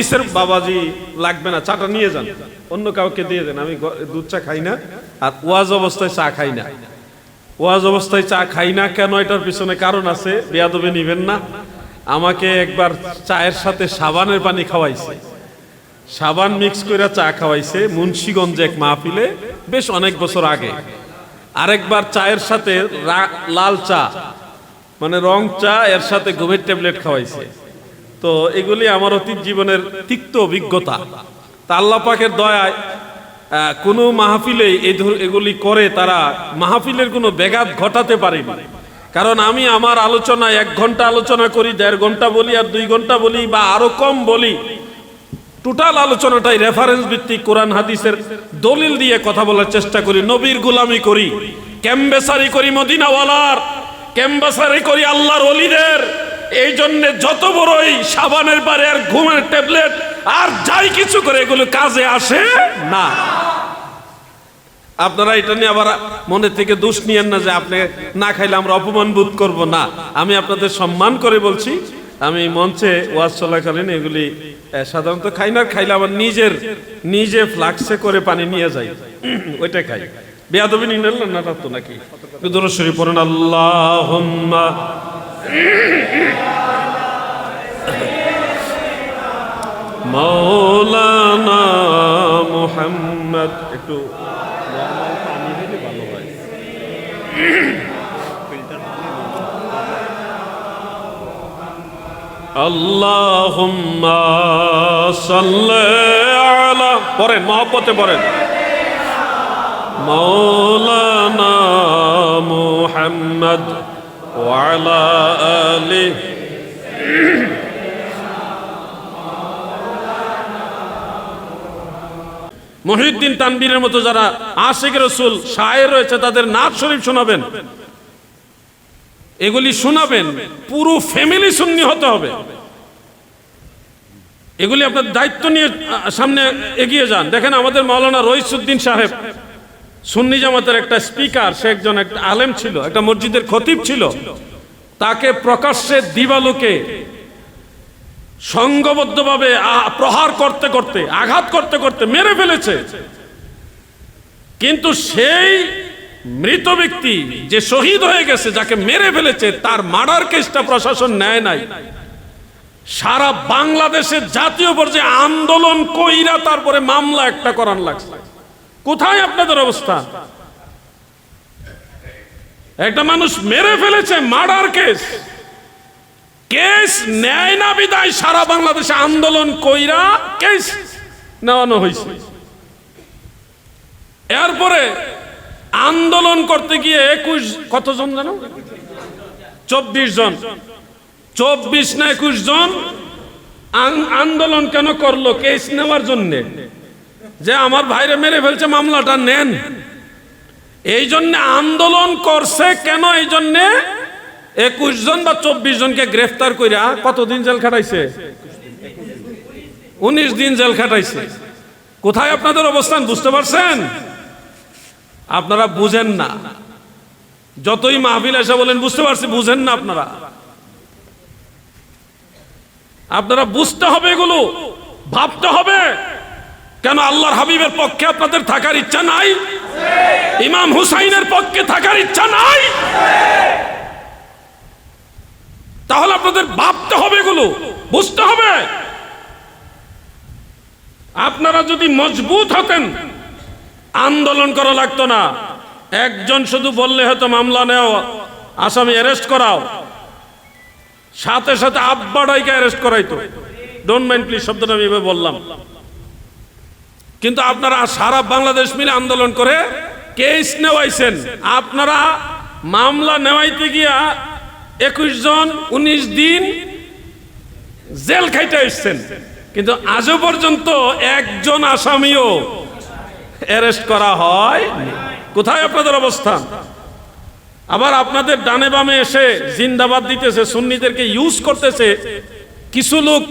ইসের বাবাজি লাগবে না, চাটা নিয়ে যান। অন্য কাউকে দিয়ে দেন, আমি দুধ চা খাই না আর ওয়াজ অবস্থায় চা খাই না। ওয়াজ অবস্থায় চা খাই না কেন? এটার পিছনে কারণ আছে, বেয়াদবে নিবেন না। আমাকে একবার চায়ের সাথে সাবানের পানি খাওয়াইছে। সাবান মিক্স করে চা খাওয়াইছে, মুন্সিগঞ্জে এক মাহফিলে, বেশ অনেক বছর আগে। আরেকবার চায়ের সাথে লাল চা মানে রং চা, এর সাথে ঘুমের ট্যাবলেট খাওয়াইছে। তো এগুলি আমার অতীত জীবনের তিক্ত অভিজ্ঞতা। তা আল্লাহ পাকের দয়ায় কোনো মাহফিলে এই এগুলি করে তারা মাহফিলের কোনো ব্যাঘাত ঘটাতে পারেনি। কারণ আমি আমার আলোচনায় এক ঘণ্টা আলোচনা করি, দেড় ঘণ্টা বলি আর দুই ঘণ্টা বলি বা আরও কম বলি। টোটাল আলোচনাটাই রেফারেন্স ভিত্তিক কোরআন হাদিসের দলিল দিয়ে কথা বলার চেষ্টা করি, নবীর গুলামি করি। ক্যাম্বেসারি করি মদিনাওয়ালার ক্যাম্বেসারি করি আল্লাহর অলিদের এই জন্য যত বড়ই সাবানের পারে আর ঘুমের ট্যাবলেট আর যাই কিছু করে এগুলো কাজে আসে না। আপনারা এটা নিয়ে আবার মনে থেকে দোষ নিয়েন না যে আপনি না খাইলে আমরা অপমান বোধ করব না। আমি আপনাদের সম্মান করে বলছি, আমি মঞ্চে ওয়াজ চলাকালীন এগুলি সাধারণত খাই না, খাইলে আমার নিজের, নিজে ফ্লাক্সে করে পানি নিয়ে যাই। ওইটা খাই। বেয়াদবি নিয়ে না তো নাকি? দূরস্বরী পড়েন আল্লাহ মৌলানা মোহাম্মদ একটু নরমাল পানি হলে ভালো হয় اللهم صل على পড়েন মহব্বতে পড়েন مولانا محمد وعلى آله মহিউদ্দিন তানবীরের মতো যারা আশেখ রসুল শায়ের রয়েছে, তাদের নাচ শরীফ শোনাবেন। এগুলি শোনাবেন, পুরো ফ্যামিলি সুন্নি হতে হবে। এগুলি আপনার দায়িত্ব নিয়ে সামনে এগিয়ে যান। দেখেন আমাদের মাওলানা রইসুদ্দিন সাহেব, সুন্নি জামাতের একটা স্পিকার, সে একজন একটা আলেম ছিল, একটা মসজিদের খতিব ছিল। তাকে প্রকাশ্যে দিবালোকে সংঘবদ্ধভাবে প্রহার করতে করতে, আঘাত করতে করতে মেরে ফেলেছে। কিন্তু সেই মৃত ব্যক্তি যে শহীদ হয়ে গেছে, যাকে মেরে ফেলেছে, তার মার্ডার কেসটা প্রশাসন নেয় নাই। সারা বাংলাদেশের জাতীয় পর্যায়ে আন্দোলন কইরা তারপরে মামলা একটা করার লাগছে। কোথায় আপনাদের অবস্থা? একটা মানুষ মেরে ফেলেছে মার্ডার কেস। কেস নেয় না বিদায়। সারা বাংলাদেশে আন্দোলন কইরা কেস নেওয়ানো হয়েছে এরপরে আন্দোলন করতে গিয়ে একুশ কতজন জানো? চব্বিশ জন। চব্বিশ না একুশ জন আন্দোলন কেন করল কেস নেওয়ার জন্য? যে আমার ভাইরে মেরে ফেলছে মামলাটা নেন। এই জন্য আন্দোলন করছে কেন? এই জন্যে একুশ জন বা চব্বিশ জনকে গ্রেফতার কইরা কতদিন জেল খাটাইছে? উনিশ দিন জেল খাটাইছে। কোথায় আপনাদের অবস্থান, বুঝতে পারছেন? আপনারা বুঝেন না। যতই মাহফিল এসে বলেন, বুঝতে পারছি, বুঝেন না আপনারা। আপনারা বুঝতে হবে এগুলো, ভাবতে হবে। কেন আল্লাহর হাবিবের পক্ষে আপনাদের থাকার ইচ্ছা নাই? ইমাম হুসাইনের পক্ষে থাকার ইচ্ছা নাই? তাহলে আপনাদের ভাবতে হবে এগুলো। বুঝতে হবে? আপনারা যদি মজবুত হতেন, আন্দোলন করা লাগতো না। একজন শুধু বললে হয়তো মামলা নেও, আসামি অ্যারেস্ট করাও। সাথে সাথে আব্বাটাইকে অ্যারেস্ট করাইতো। ডোন্ট মাইন্ড প্লিজ শব্দটা আমি এভাবে বললাম। কিন্তু আপনারা সারা বাংলাদেশ মিলে আন্দোলন করে কেস নেওয়াইছেন। আপনারা মামলা নেওয়াইতে গিয়া একুশ জন উনিশ দিন জেল খাইতে এসছেন কিন্তু আজও পর্যন্ত একজন আসামিও অ্যারেস্ট করা হয় কোথায় আপনাদের অবস্থান আবার আপনাদের ডানে বামে এসে জিন্দাবাদ দিতেছে সুন্নিদেরকে ইউজ করতেছে। কিছু লোক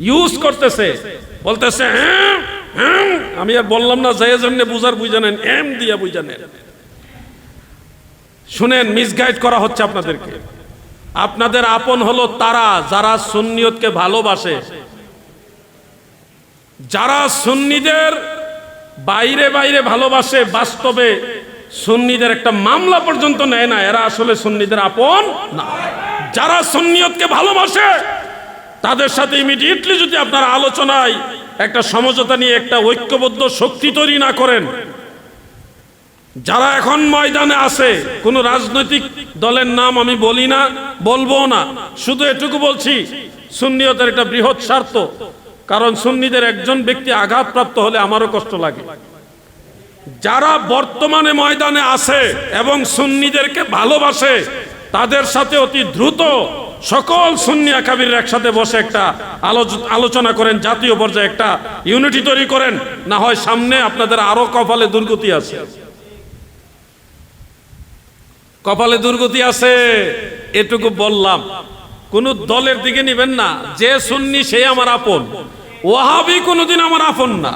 ইউজ করতেছে। বলতেছে হ্যাঁ, হ্যাঁ। আমি আর বললাম না যে জন্য বুঝার বুঝানেন এম দিয়া বুঝানেন শুনেন মিসগাইড করা হচ্ছে আপনাদেরকে। আপনাদের আপন হলো তারা যারা সুন্নিয়তকে ভালোবাসে। যারা সুন্নিদের বাইরে বাইরে ভালোবাসে, বাস্তবে সুন্নিদের একটা মামলা পর্যন্ত নেয় না, এরা আসলে সুন্নিদের আপন না। যারা সুন্নিয়তকে ভালোবাসে, তাদের সাথে ইমিডিয়েটলি যদি আপনারা আলোচনায় একটা সমঝোতা নিয়ে একটা ঐক্যবদ্ধ শক্তি তৈরি না করেন যারা এখন ময়দানে আছে, কোন রাজনৈতিক দলের নাম আমি বলি না বলব না। শুধু এটুকু বলছি, সুন্নিয়তের একটা বৃহৎ স্বার্থ। কারণ সুন্নিদের একজন ব্যক্তি আঘাতপ্রাপ্ত হলে আমারও কষ্ট লাগে। যারা বর্তমানে ময়দানে আছে এবং সুন্নিদেরকে ভালোবাসে, তাদের সাথে অতি দ্রুত সকল সুন্নি আকাবির একসাথে বসে একটা আলোচ- আলোচনা করেন, জাতীয় পর্যায়ে একটা ইউনিটি তৈরি করেন। না হয় সামনে আপনাদের আরও কপালে দুর্গতি আছে। কপালে দুর্গতি আছে, এটুকু বললাম। কোন দলের দিকে নিবেন না, যে সুন্নি সে আমার আপন। ওয়াহাবি কোনোদিন আমার আপন না।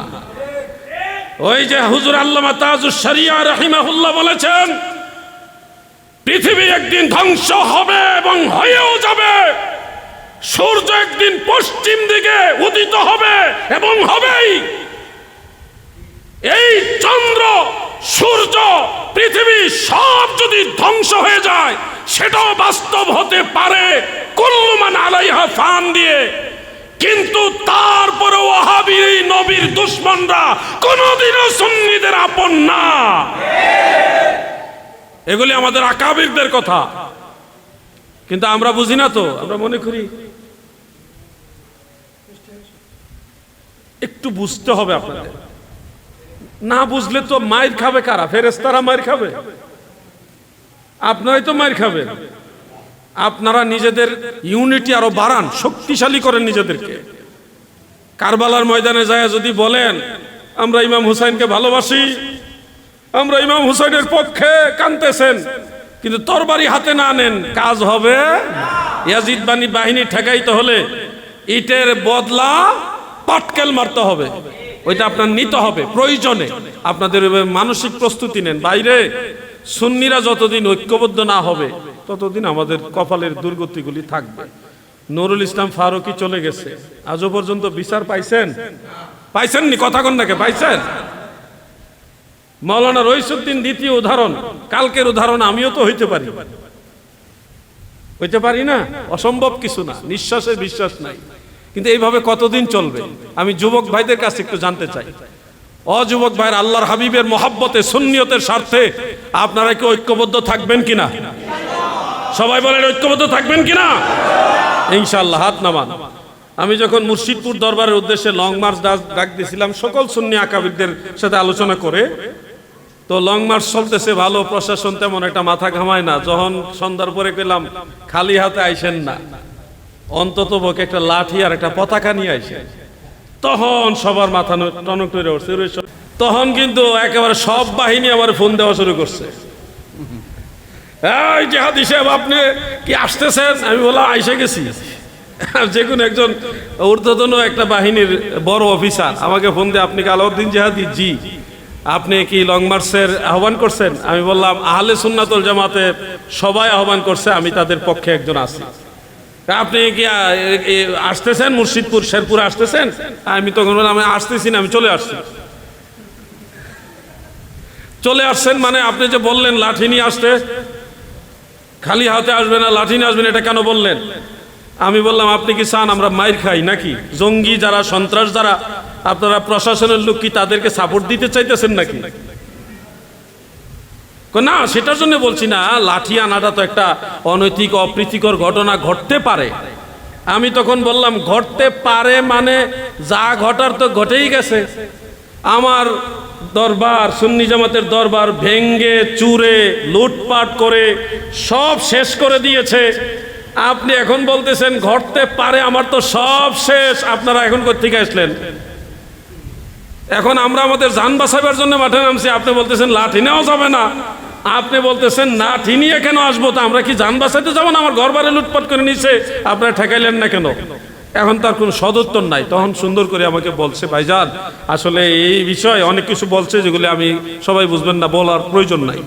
ওই যে হুজুর আল্লামা তাজুস শরিয়া রাহিমাহুল্লাহ বলেছেন, পৃথিবী একদিন ধ্বংস হবে এবং হয়েও যাবে। সূর্য একদিন পশ্চিম দিকে উদিত হবে এবং হবেই। এই চন্দ্র সূর্য, পৃথিবী সব যদি ধ্বংস হয়ে যায়, সেটাও বাস্তব হতে পারে কুল্লুমান আলাইহা ফান দিয়ে। কিন্তু তারপরে ওয়াহাবি নবীর দুশ্মনরা কোনোদিনও সুন্নিদের আপন না। এগুলি আমাদের আকাবিরদের কথা। কিন্তু আমরা বুঝি না তো, আমরা মনে করি একটু বুঝতে হবে আপনাদের। না বুঝলে তো মায়ের খাবে কারা? ফেরেস্তারা মায়ের খাবে? আপনারাই তো মায়ের খাবেন আপনারা নিজেদের ইউনিটি আরও বাড়ান, শক্তিশালী করেন নিজেদেরকে। কারবালার ময়দানে যায় যদি বলেন, আমরা ইমাম হুসাইনকে ভালোবাসি, আমরা ইমাম হুসাইনের পক্ষে কানতেছেন কিন্তু তরবারি হাতে না নেন, কাজ হবে ইয়াজিদ বাহিনী ঠেকাইতে হলে ইটের বদলা পাটকেল মারতে হবে। ওইটা আপনার নিতে হবে, প্রয়োজনে। আপনাদের মানসিক প্রস্তুতি নেন। বাইরে সুন্নিরা যতদিন ঐক্যবদ্ধ না হবে, ততদিন আমাদের কপালের দুর্গতিগুলি থাকবে। নুরুল ইসলাম ফারুকি চলে গেছে। আজও পর্যন্ত বিচার পাইছেন? পাইছেন নি কথা কন্যাকে পাইছেন? মৌলানা রইসুদ্দিন দ্বিতীয় উদাহরণ, কালকের উদাহরণ আমিও তো হইতে পারি। হইতে পারি না? অসম্ভব কিছু না নিঃশ্বাসে বিশ্বাস নাই। কিন্তু এইভাবে কতদিন চলবে? আমি যুবক ভাইদের কাছে একটু জানতে চাই। অযুবক ভাইয়ের আল্লাহর হাবিবের মহাব্বতে, সুন্নিয়তের স্বার্থে আপনারা কি ঐক্যবদ্ধ থাকবেন কিনা? সবাই বলেন, ঐক্যবদ্ধ থাকবেন কিনা? ইনশাআল্লাহ, হাত নামান। আমি যখন মুর্শিদপুর দরবারের উদ্দেশ্যে লং মার্চ ডাক- দিয়েছিলাম, সকল সুন্নি আকাবিরদের সাথে আলোচনা করে, তো লং মার্চ চলতেছে, ভালো প্রশাসন তেমন একটা মাথা ঘামায় না। যখন সন্ধ্যার পরে পেলাম, খালি হাতে আইসেন না। অন্তত পক্ষে একটা লাঠি আর একটা পতাকা নিয়ে আইসেন তখন সবার মাথা টনক টরে উঠছে তখন কিন্তু একেবারে সব বাহিনী আমার ফোন দেওয়া শুরু করছে। এই জেহাদি সাহেব, আপনি কি আসতেছেন? আমি বললাম, আইসে গেছি। যে কোনো একজন ঊর্ধ্বতন একটা বাহিনীর বড় অফিসার আমাকে ফোন দিয়ে, আপনি কি আলাউদ্দিন জেহাদি? জি। আপনি কি লং মার্চের আহ্বান করছেন? আমি বললাম, আহলে সুন্নাতুল জামাতে সবাই আহ্বান করছে, আমি তাদের পক্ষে একজন আছি। আপনি কি আসতেছেন মুর্শিদপুর, শেরপুর আসতেছেন? আমি তখন বললাম, আমি আসতেছি না, আমি চলে আসছি। চলে আসছেন মানে আপনি যে বললেন, লাঠি নিয়ে আসতে, খালি হাতে আসবে না, লাঠি নিয়ে আসবেন, এটা কেন বললেন? আমি বললাম, আপনি কি চান আমরা মাইর খাই নাকি? জঙ্গি যারা, সন্ত্রাস যারা, আপনারা প্রশাসনের লোক কি তাদেরকে সাপোর্ট দিতে চাইতেছেন নাকি? না, সেটার জন্য বলছি না, লাঠি আনাটা তো একটা অনৈতিক, অপ্রীতিকর ঘটনা ঘটতে পারে। আমি তখন বললাম, ঘটতে পারে মানে যা ঘটার তো ঘটেই গেছে। আমার দরবার, সুন্নি জামাতের দরবার ভেঙ্গে, চুরে, লুটপাট করে সব শেষ করে দিয়েছে। আপনি এখন বলতেছেন, ঘটতে পারে, আমার তো সব শেষ। আপনারা এখন কোথেকে আসলেন? এখন আমরা আমাদের যান বাঁচাবার জন্য মাঠে নামছি, আপনি বলতেছেন, লাঠি নেওয়া যাবে না। আপনি বলতেছেন, না নিয়ে কেন আসব। তো আমরা কি যান বাঁচাতে যাব না? আমার ঘর বাড়ি লুটপাট করে নিছে। আপনারা ঠেকাইলেন না কেন? এখন তার কোনো সদুত্তর নাই। তখন সুন্দর করে আমাকে বলছে, ভাইজান, আসলে এই বিষয়ে অনেক কিছু বলছে যেগুলো আমি, সবাই বুঝবেন না, বলার প্রয়োজন নাই।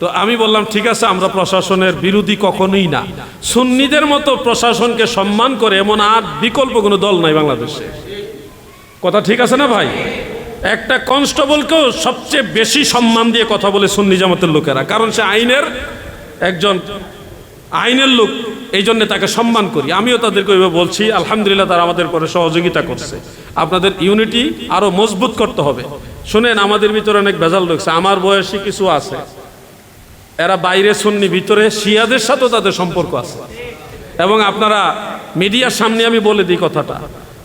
তো আমি বললাম, ঠিক আছে, আমরা প্রশাসনের বিরোধী কখনোই না। সুন্নিদের মতো প্রশাসনকে সম্মান করে এমন আর বিকল্প কোনো দল নাই বাংলাদেশে। কথা ঠিক আছে না ভাই? একটা কনস্টেবলকেও সবচেয়ে বেশি সম্মান দিয়ে কথা বলে সুন্নি জামাতের লোকেরা। কারণ সে আইনের একজন আইনের লোক, এই জন্য তাকে সম্মান করি। আমিও তাদেরকে ওইভাবে বলছি, আলহামদুলিল্লাহ তারা আমাদের পরে সহযোগিতা করছে। আপনাদের ইউনিটি আরও মজবুত করতে হবে। শুনেন, আমাদের ভিতরে অনেক ভেজাল ঢুকছে আমার বয়সী কিছু আছে। এরা বাইরে শুননি ভিতরে শিয়াদের সাথেও তাদের সম্পর্ক আছে। এবং আপনারা মিডিয়ার সামনে আমি বলে দিই কথাটা।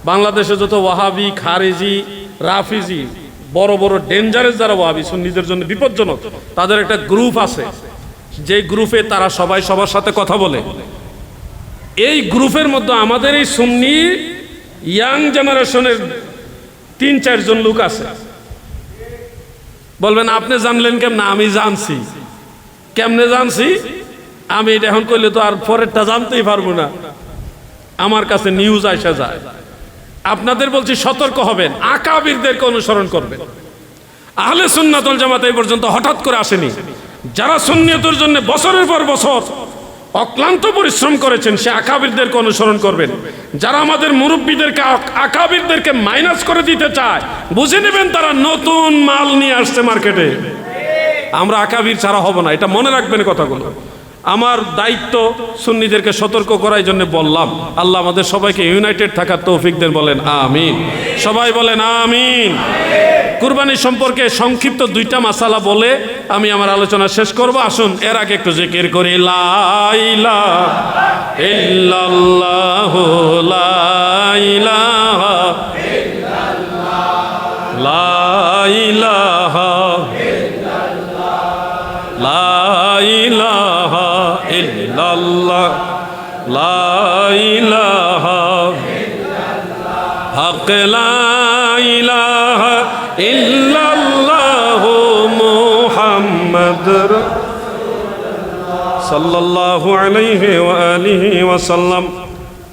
বাংলাদেশে যত ওয়াহাবি, খারেজি রাফিজি, বড় বড় ডেঞ্জারেস যারা ওয়াহাবি সুন্নিদের জন্য বিপজ্জনক, তাদের একটা গ্রুপ আছে। যে গ্রুপে তারা সবাই সবার সাথে কথা বলে। এই গ্রুপের মধ্যে আমাদের এই সুন্নি ইয়াং জেনারেশনের তিন চারজন লোক আছে। বলবেন, আপনি জানলেন কেমন? আমি জানছি। কেমনে জানছি? আমি এটা এখন করলে তো আর পরেরটা জানতেই পারব না। আমার কাছে নিউজ আসা যায়। আপনাদের বলছি সতর্ক হবেন, আকাবিরদেরকে অনুসরণ করবেন। আহলে সুন্নাতুল জামাত এই পর্যন্ত হঠাৎ করে আসেনি। যারা সুন্নিয়তের জন্য বছরের পর বছর অক্লান্ত পরিশ্রম করেছেন, সে আকাবিরদেরকে অনুসরণ করবেন। যারা আমাদের মুরব্বীদেরকে আকাবিরদেরকে মাইনাস করে দিতে চায়, বুঝে নেবেন তারা নতুন মাল নিয়ে আসছে মার্কেটে আমরা আকাবির ছাড়া হব না, এটা মনে রাখবেন কথাগুলো। আমার দায়িত্ব সুন্নিদেরকে সতর্ক করার জন্য বললাম। আল্লাহ আমাদের সবাইকে ইউনাইটেড থাকার তৌফিক দেন, বলেন আমিন। সবাই বলেন আমিন। কুরবানি সম্পর্কে সংক্ষিপ্ত দুইটা মাসালা বলে আমি আমার আলোচনা শেষ করব। আসুন, এর আগে একটু জিকির করি। লাইলা ইল্লাল্লাহ লাইলাহা লাইলাহা حق لا إله إلا الله محمد صلى الله عليه وآله وسلم.